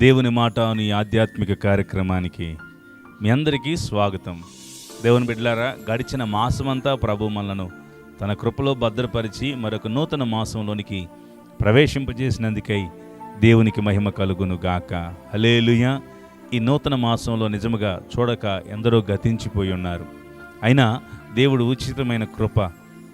దేవుని మాట అని ఈ ఆధ్యాత్మిక కార్యక్రమానికి మీ అందరికీ స్వాగతం. దేవుని బిడ్డలారా గడిచిన మాసమంతా ప్రభు మనలను తన కృపలో భద్రపరిచి మరొక నూతన మాసంలోనికి ప్రవేశింపజేసినందుకై దేవునికి మహిమ కలుగును గాక. హలేలుయ ఈ నూతన మాసంలో నిజముగా చూడక ఎందరో గతించిపోయి ఉన్నారు. అయినా దేవుడు ఉచితమైన కృప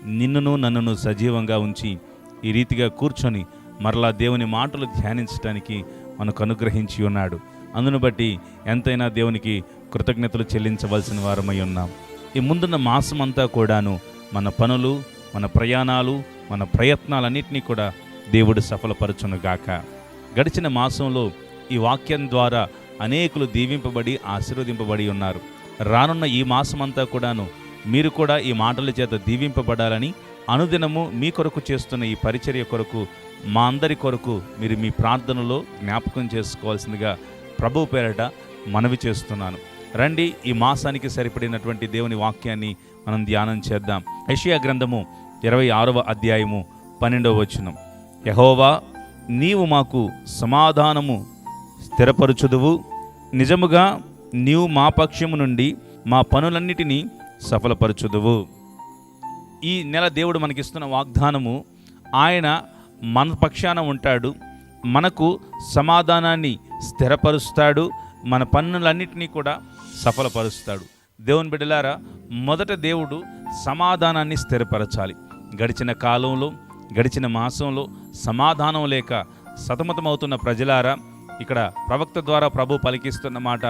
నిన్నును నన్నును సజీవంగా ఉంచి ఈ రీతిగా కూర్చొని మరలా దేవుని మాటలు ధ్యానించడానికి మనకు అనుగ్రహించి ఉన్నాడు. అందును బట్టి ఎంతైనా దేవునికి కృతజ్ఞతలు చెల్లించవలసిన వారమై ఉన్నాం. ఈ ముందున్న మాసం అంతా కూడాను మన పనులు మన ప్రయాణాలు మన ప్రయత్నాలన్నింటినీ కూడా దేవుడు సఫలపరచునుగాక. గడిచిన మాసంలో ఈ వాక్యం ద్వారా అనేకులు దీవింపబడి ఆశీర్వదింపబడి ఉన్నారు. రానున్న ఈ మాసమంతా కూడాను మీరు కూడా ఈ మాటల చేత దీవింపబడాలని అనుదినము మీ కొరకు చేస్తున్న ఈ పరిచర్య కొరకు మా అందరి కొరకు మీరు మీ ప్రార్థనలో జ్ఞాపకం చేసుకోవాల్సిందిగా ప్రభు పేరట మనవి చేస్తున్నాను. రండి ఈ మాసానికి సరిపడినటువంటి దేవుని వాక్యాన్ని మనం ధ్యానం చేద్దాం. యెషయా గ్రంథము ఇరవై ఆరవ అధ్యాయము పన్నెండవ వచనం. యహోవా నీవు మాకు సమాధానము స్థిరపరచుదువు. నిజముగా నీవు మా పక్షము నుండి మా పనులన్నిటినీ సఫలపరచుదువు. ఈ నెల దేవుడు మనకిస్తున్న వాగ్దానము ఆయన మన పక్షాన ఉంటాడు మనకు సమాధానాన్ని స్థిరపరుస్తాడు మన పన్నులన్నింటినీ కూడా సఫలపరుస్తాడు. దేవుని బిడ్డలారా మొదట దేవుడు సమాధానాన్ని స్థిరపరచాలి. గడిచిన కాలంలో గడిచిన మాసంలో సమాధానం లేక సతమతమవుతున్న ప్రజలారా ఇక్కడ ప్రవక్త ద్వారా ప్రభు పలికిస్తున్న మాట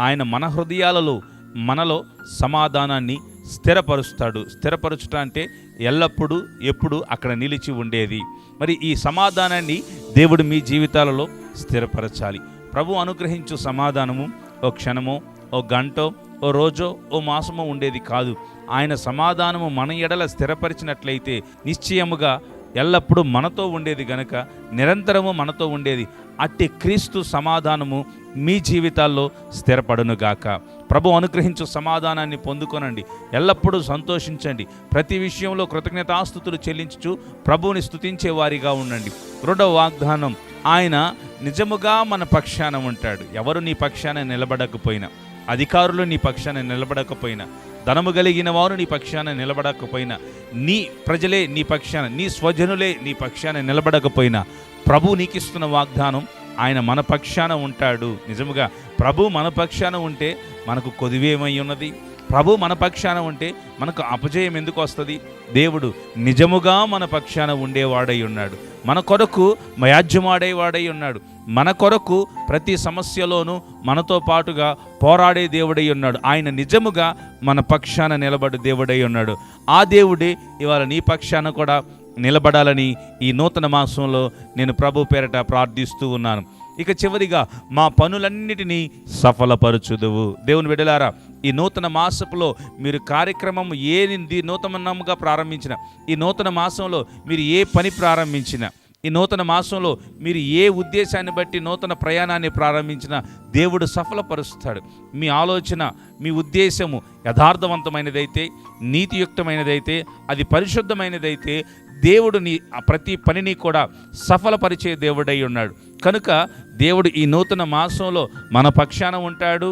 ఆయన మన హృదయాలలో మనలో సమాధానాన్ని స్థిరపరుస్తాడు. స్థిరపరచుట అంటే ఎల్లప్పుడూ ఎప్పుడు అక్కడ నిలిచి ఉండేది. మరి ఈ సమాధానాన్ని దేవుడు మీ జీవితాలలో స్థిరపరచాలి. ప్రభు అనుగ్రహించు సమాధానము. ఓ క్షణమో ఓ గంటో ఓ రోజో ఓ మాసమో ఉండేది కాదు. ఆయన సమాధానము మన ఎడల స్థిరపరిచినట్లయితే నిశ్చయముగా ఎల్లప్పుడూ మనతో ఉండేది గనక నిరంతరము మనతో ఉండేది. అట్టి క్రీస్తు సమాధానము మీ జీవితాల్లో స్థిరపడునుగాక. ప్రభు అనుగ్రహించు సమాధానాన్ని పొందుకొనండి. ఎల్లప్పుడూ సంతోషించండి. ప్రతి విషయంలో కృతజ్ఞతాస్థుతులు చెల్లించుచు ప్రభువుని స్తుతించే వారిగా ఉండండి. రెండవ వాగ్దానం ఆయన నిజముగా మన పక్షాన ఉంటాడు. ఎవరు నీ పక్షాన నిలబడకపోయినా అధికారులు నీ పక్షాన నిలబడకపోయినా ధనము కలిగిన వారు నీ పక్షాన నిలబడకపోయినా నీ ప్రజలే నీ పక్షాన నీ స్వజనులే నీ పక్షాన నిలబడకపోయినా ప్రభు నీకిస్తున్న వాగ్దానం ఆయన మన పక్షాన ఉంటాడు. నిజముగా ప్రభు మన పక్షాన ఉంటే మనకు కొదివేమై ఉన్నది. ప్రభు మన పక్షాన ఉంటే మనకు అపజయం ఎందుకు వస్తుంది? దేవుడు నిజముగా మన పక్షాన ఉండేవాడై ఉన్నాడు. మన కొరకు మయాజ్యమాడేవాడై ఉన్నాడు. మన కొరకు ప్రతి సమస్యలోనూ మనతో పాటుగా పోరాడే దేవుడై ఉన్నాడు. ఆయన నిజముగా మన పక్షాన నిలబడి దేవుడై ఉన్నాడు. ఆ దేవుడే ఇవాళ నీ పక్షాన కూడా నిలబడాలని ఈ నూతన మాసంలో నేను ప్రభు పేరట ప్రార్థిస్తూ ఉన్నాను. ఇక చివరిగా మా పనులన్నిటినీ సఫలపరచుదువు. దేవుని విడలారా ఈ నూతన మాసపులో మీరు కార్యక్రమం ఏనింది నూతనంగా ప్రారంభించిన ఈ నూతన మాసంలో మీరు ఏ పని ప్రారంభించిన ఈ నూతన మాసంలో మీరు ఏ ఉద్దేశాన్ని బట్టి నూతన ప్రయాణాన్ని ప్రారంభించినా దేవుడు సఫలపరుస్తాడు. మీ ఆలోచన మీ ఉద్దేశము యథార్థవంతమైనదైతే నీతియుక్తమైనదైతే అది పరిశుద్ధమైనదైతే దేవుడు నీ ప్రతి పనిని కూడా సఫలపరిచే దేవుడై ఉన్నాడు. కనుక దేవుడు ఈ నూతన మాసంలో మన పక్షాన ఉంటాడు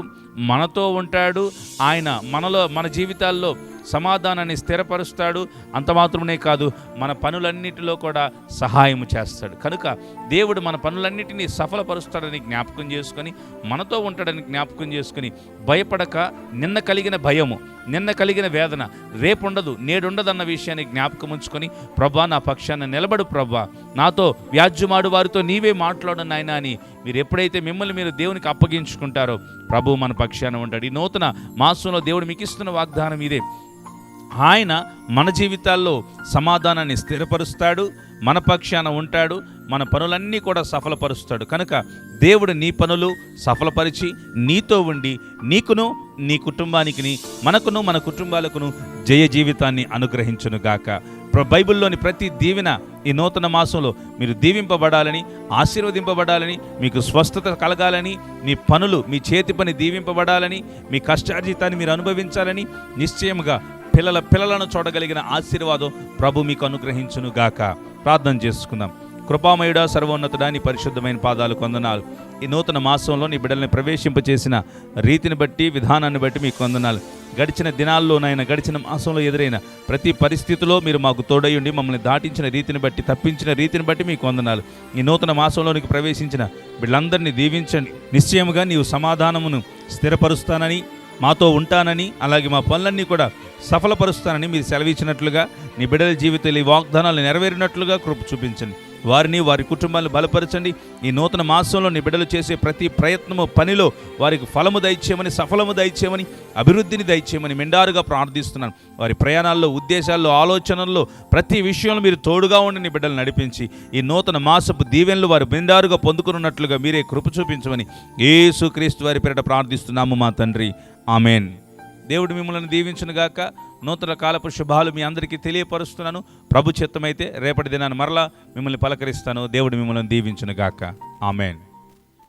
మనతో ఉంటాడు ఆయన మనలో మన జీవితాల్లో సమాధానాన్ని స్థిరపరుస్తాడు. అంత మాత్రమే కాదు మన పనులన్నిటిలో కూడా సహాయం చేస్తాడు. కనుక దేవుడు మన పనులన్నిటినీ సఫలపరుస్తాడని జ్ఞాపకం చేసుకొని మనతో ఉంటాడని జ్ఞాపకం చేసుకొని భయపడక నిన్న కలిగిన భయము నిన్న కలిగిన వేదన రేపుండదు నేడుండదన్న విషయాన్ని జ్ఞాపకం ఉంచుకొని ప్రభా నా పక్షాన నిలబడు ప్రభా. నాతో వ్యాజ్యమాడు వారితో నీవే మాట్లాడు నాయనా అని మీరు ఎప్పుడైతే మిమ్మల్ని మీరు దేవునికి అప్పగించుకుంటారో ప్రభు మన పక్షాన ఉంటాడు. ఈ నూతన మాసంలో దేవుడు మీకు ఇస్తున్న వాగ్దానం ఇదే. ఆయన మన జీవితాల్లో సమాధానాన్ని స్థిరపరుస్తాడు మన పక్షాన ఉంటాడు మన పనులన్నీ కూడా సఫలపరుస్తాడు. కనుక దేవుడు నీ పనులు సఫలపరిచి నీతో ఉండి నీకును నీ కుటుంబానికి మనకును మన కుటుంబాలకును జయ జీవితాన్ని అనుగ్రహించునుగాక ప్ర- బైబిల్లోని ప్రతి దీవెన ఈ నూతన మాసంలో మీరు దీవింపబడాలని ఆశీర్వదింపబడాలని మీకు స్వస్థత కలగాలని మీ పనులు మీ చేతి పని దీవింపబడాలని మీ కష్టార్జితాన్ని మీరు అనుభవించాలని నిశ్చయముగా పిల్లల పిల్లలను చూడగలిగిన ఆశీర్వాదం ప్రభు మీకు అనుగ్రహించును గాక. ప్రార్థన చేసుకుందాం. కృపామయుడా సర్వోన్నతుడా నీ పరిశుద్ధమైన పాదాలు కొందనాలు. ఈ నూతన మాసంలో నీ బిడ్డల్ని ప్రవేశింపచేసిన రీతిని బట్టి విధానాన్ని బట్టి మీకు వందనాలు గడిచిన దినాల్లోనైనా గడిచిన మాసంలో ఎదురైన ప్రతి పరిస్థితిలో మీరు మాకు తోడయుండి మమ్మల్ని దాటించిన రీతిని బట్టి తప్పించిన రీతిని బట్టి మీకు వందనాలు ఈ నూతన మాసంలోనికి ప్రవేశించిన వీళ్ళందరినీ దీవించండి. నిశ్చయముగా నీవు సమాధానమును స్థిరపరుస్తానని మాతో ఉంటానని అలాగే మా పనులన్నీ కూడా సఫలపరుస్తానని మీరు సెలవిచ్చినట్లుగా నీ బిడ్డల జీవితంలో ఈ వాగ్దానాలు నెరవేరినట్లుగా కృప చూపించండి. వారిని వారి కుటుంబాలను బలపరచండి. ఈ నూతన మాసంలో నీ బిడ్డలు చేసే ప్రతి ప్రయత్నము పనిలో వారికి ఫలము దయచేయమని సఫలము దయచేయమని అభివృద్ధిని దయచేయమని మెండారుగా ప్రార్థిస్తున్నాను. వారి ప్రయాణాల్లో ఉద్దేశాల్లో ఆలోచనల్లో ప్రతి విషయంలో మీరు తోడుగా ఉండి నీ బిడ్డలు నడిపించి ఈ నూతన మాసపు దీవెనలు వారు మెండారుగా పొందుకున్నట్లుగా మీరే కృప చూపించమని ఏసుక్రీస్తు వారి పేరిట ప్రార్థిస్తున్నాము మా తండ్రి. ఆమెన్. దేవుడు మిమ్మల్ని దీవించునుగాక. నూతన కాలపు శుభాలు మీ అందరికీ తెలియపరుస్తున్నాను. ప్రభు చిత్తమైతే రేపటి దినాన్ని మరలా మిమ్మల్ని పలకరిస్తాను. దేవుడు మిమ్మల్ని దీవించునుగాక. ఆమెన్.